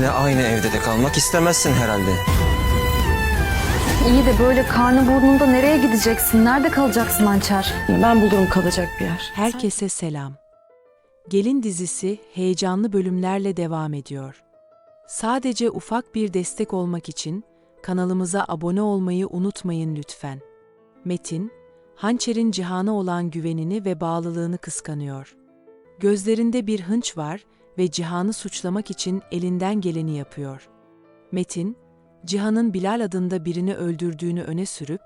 benimle aynı evde de kalmak istemezsin herhalde. İyi de böyle karnı burnunda nereye gideceksin? Nerede kalacaksın hançer? Ben bulurum kalacak bir yer. Herkese selam. Gelin dizisi heyecanlı bölümlerle devam ediyor. Sadece ufak bir destek olmak için kanalımıza abone olmayı unutmayın lütfen. Metin, Hançer'in Cihan'a olan güvenini ve bağlılığını kıskanıyor. Gözlerinde bir hınç var ve Cihan'ı suçlamak için elinden geleni yapıyor. Metin, Cihan'ın Bilal adında birini öldürdüğünü öne sürüp,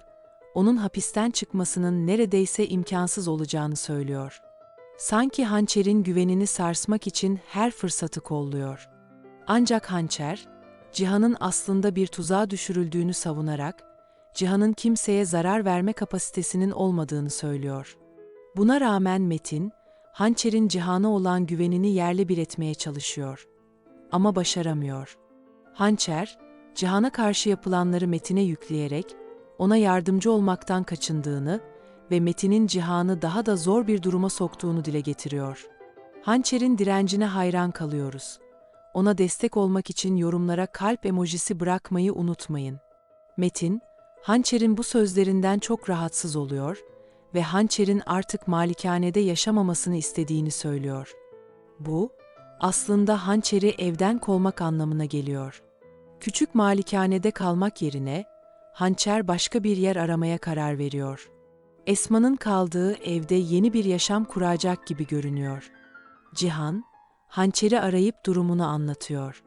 onun hapisten çıkmasının neredeyse imkansız olacağını söylüyor. Sanki hançerin güvenini sarsmak için her fırsatı kolluyor. Ancak hançer, Cihan'ın aslında bir tuzağa düşürüldüğünü savunarak, Cihan'ın kimseye zarar verme kapasitesinin olmadığını söylüyor. Buna rağmen Metin, hançerin Cihan'a olan güvenini yerle bir etmeye çalışıyor. Ama başaramıyor. Hançer, Cihan'a karşı yapılanları Metin'e yükleyerek, ona yardımcı olmaktan kaçındığını ve Metin'in Cihan'ı daha da zor bir duruma soktuğunu dile getiriyor. Hançer'in direncine hayran kalıyoruz. Ona destek olmak için yorumlara kalp emojisi bırakmayı unutmayın. Metin, Hançer'in bu sözlerinden çok rahatsız oluyor ve Hançer'in artık malikanede yaşamamasını istediğini söylüyor. Bu, aslında Hançer'i evden kovmak anlamına geliyor. Küçük malikanede kalmak yerine, Hançer başka bir yer aramaya karar veriyor. Esma'nın kaldığı evde yeni bir yaşam kuracak gibi görünüyor. Cihan, Hançer'i arayıp durumunu anlatıyor.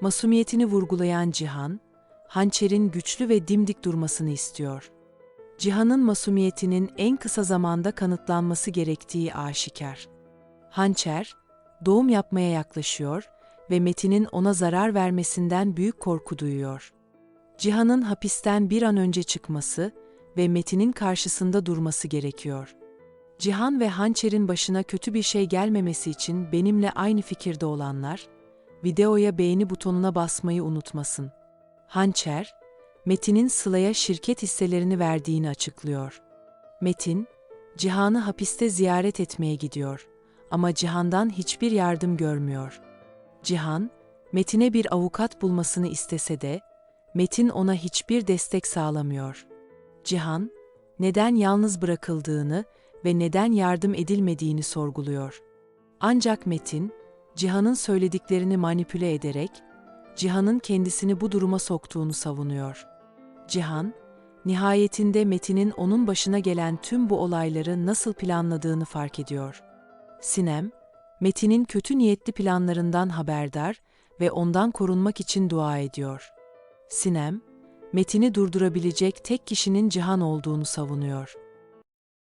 Masumiyetini vurgulayan Cihan, Hançer'in güçlü ve dimdik durmasını istiyor. Cihan'ın masumiyetinin en kısa zamanda kanıtlanması gerektiği aşikar. Hançer, doğum yapmaya yaklaşıyor ve Metin'in ona zarar vermesinden büyük korku duyuyor. Cihan'ın hapisten bir an önce çıkması ve Metin'in karşısında durması gerekiyor. Cihan ve Hançer'in başına kötü bir şey gelmemesi için benimle aynı fikirde olanlar, videoya beğeni butonuna basmayı unutmasın. Hançer, Metin'in Sıla'ya şirket hisselerini verdiğini açıklıyor. Metin, Cihan'ı hapiste ziyaret etmeye gidiyor ama Cihan'dan hiçbir yardım görmüyor. Cihan, Metin'e bir avukat bulmasını istese de, Metin ona hiçbir destek sağlamıyor. Cihan, neden yalnız bırakıldığını ve neden yardım edilmediğini sorguluyor. Ancak Metin, Cihan'ın söylediklerini manipüle ederek, Cihan'ın kendisini bu duruma soktuğunu savunuyor. Cihan, nihayetinde Metin'in onun başına gelen tüm bu olayları nasıl planladığını fark ediyor. Sinem, Metin'in kötü niyetli planlarından haberdar ve ondan korunmak için dua ediyor. Sinem, Metin'i durdurabilecek tek kişinin Cihan olduğunu savunuyor.